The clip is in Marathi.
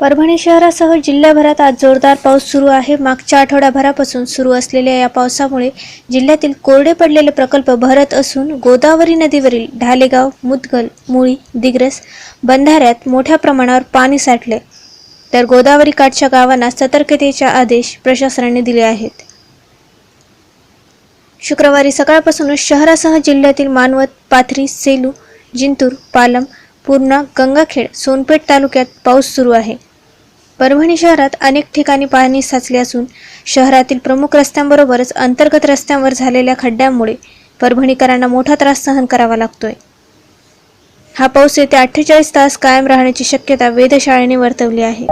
परभणी शहरासह जिल्ह्याभरात आज जोरदार पाऊस सुरू आहे. मागच्या आठवड्याभरापासून सुरू असलेल्या या पावसामुळे जिल्ह्यातील कोरडे पडलेले प्रकल्प भरत असून गोदावरी नदीवरील ढालेगाव मुदगल मुळी दिग्रस बंधाऱ्यात मोठ्या प्रमाणावर पाणी साठले. तर गोदावरी काठच्या गावांना सतर्कतेचे आदेश प्रशासनाने दिले आहेत. शुक्रवारी सकाळपासूनच शहरासह जिल्ह्यातील मानवत पाथरी सेलू जिंतूर पालम पूर्णा गंगाखेड सोनपेठ तालुक्यात पाऊस सुरू आहे. परभणी शहरात अनेक ठिकाणी पाणी साचले असून शहरातील प्रमुख रस्त्यांबरोबरच अंतर्गत रस्त्यांवर झालेल्या खड्ड्यांमुळे परभणीकरांना मोठा त्रास सहन करावा लागतोय. हा पाऊस येत्या अठ्ठेचाळीस तास कायम राहण्याची शक्यता वेधशाळेने वर्तवली आहे.